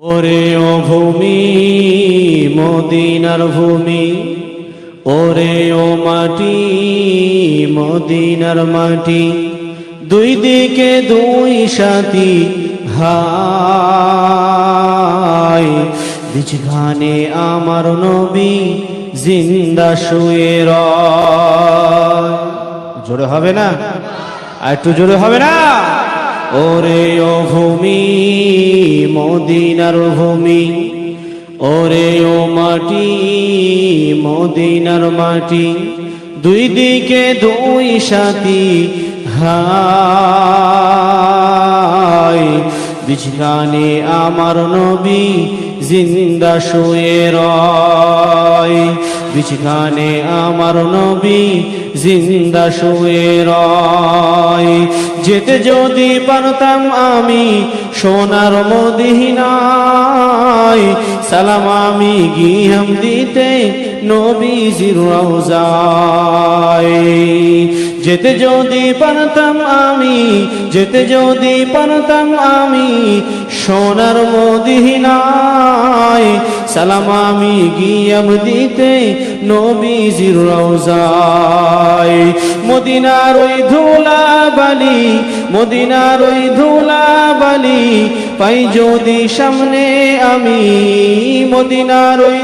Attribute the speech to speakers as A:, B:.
A: ওরে ও ভূমি, মদিনার ভূমি, ওরে ও মাটি, মদিনার মাটি, দুই দিকে দুই সাথী হাই বিছখানে আমার নবী জিন্দা শুয়ে জোরে হবে না? আর একটু জোরে হবে না? ওরে ও ভূমি, মদিনার ভূমি। ওরে ও মাটি, মদিনার মাটি। দুই দিকে দুই সাথী হাই বিছখানে আমার নবী জিন্দা শুয়ে রয়। বিছখানে আমার নবী জিন্দা শুয়ে রয়। যেতে যদি পারতাম আমি সোনার মদিনায়, সালাম আমি গিয়াম দিতে নবীজির রওজায়। যেতে যদি পারতাম আমি, যেতে যদি পারতাম আমি সোনার মদিনায় সালাম আমি গিয়াম দিতে নবীজির রওজায়। মদিনার ওই ধুলা বালি মদিনার ওই ধুলা বালি পাই যদি সামনে আমি, মদিনার ওই